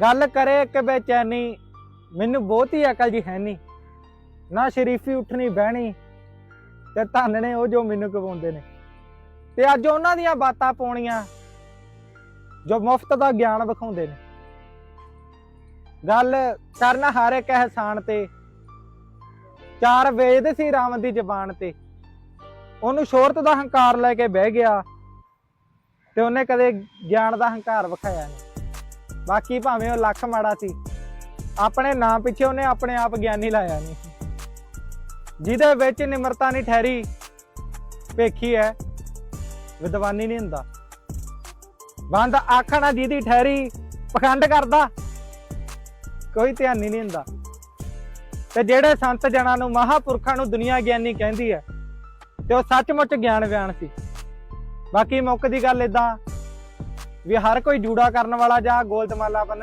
ਗੱਲ ਕਰੇ ਇੱਕ ਬੇਚੈਨੀ ਮੈਨੂੰ ਬਹੁਤੀ ਅਕਲ ਜੀ ਹੈ ਨਹੀਂ ਨਾ ਸ਼ਰੀਫੀ ਉੱਠਣੀ ਬਹਿਣੀ ਤੇ ਧੰਨ ਨੇ ਉਹ ਜੋ ਮੈਨੂੰ ਕਵਾਉਂਦੇ ਨੇ। ਤੇ ਅੱਜ ਉਹਨਾਂ ਦੀਆਂ ਬਾਤਾਂ ਪਾਉਣੀਆਂ ਜੋ ਮੁਫਤ ਦਾ ਗਿਆਨ ਵਿਖਾਉਂਦੇ ਨੇ। ਗੱਲ ਕਰਨਾ ਹਰ ਇੱਕ ਅਹਿਸਾਨ ਤੇ, ਚਾਰ ਵੇਦ ਸੀ ਰਾਮ ਦੀ ਜ਼ਬਾਨ ਤੇ। ਉਹਨੂੰ ਸ਼ੋਹਰਤ ਦਾ ਹੰਕਾਰ ਲੈ ਕੇ ਬਹਿ ਗਿਆ ਤੇ ਉਹਨੇ ਕਦੇ ਗਿਆਨ ਦਾ ਹੰਕਾਰ ਵਿਖਾਇਆ ਨਹੀਂ ਬਾਕੀ ਭਾਵੇਂ ਉਹ ਲੱਖ ਮਾੜਾ ਸੀ। ਆਪਣੇ ਨਾਂ ਪਿੱਛੇ ਉਹਨੇ ਆਪਣੇ ਆਪ ਗਿਆਨੀ ਲਾਇਆ ਨਹੀਂ ਜਿਹਦੇ ਵਿੱਚ ਨਿਮਰਤਾ ਨਹੀਂ ਠਹਿਰੀ, ਭੇਖੀ ਹੈ ਵਿਦਵਾਨੀ ਨਹੀਂ ਹੁੰਦਾ। ਬੰਦ ਆਖਣਾ ਜਿਹਦੀ ਠਹਿਰੀ, ਪਖੰਡ ਕਰਦਾ, ਕੋਈ ਧਿਆਨ ਹੀ ਨਹੀਂ ਹੁੰਦਾ ਤੇ ਜਿਹੜੇ ਸੰਤ ਜਨਾਂ ਨੂੰ ਮਹਾਪੁਰਖਾਂ ਨੂੰ ਦੁਨੀਆ ਗਿਆਨੀ ਕਹਿੰਦੀ ਹੈ ਤੇ ਉਹ ਸੱਚਮੁੱਚ ਗਿਆਨ ਵਿਆਨ ਸੀ। ਬਾਕੀ ਮੁੱਕ ਦੀ ਗੱਲ ਇਦਾਂ ਵੀ ਹਰ ਕੋਈ ਜੂੜਾ ਕਰਨ ਵਾਲਾ ਜਾਂ ਗੋਲਦਮਾਲਾ ਬੰਨਣ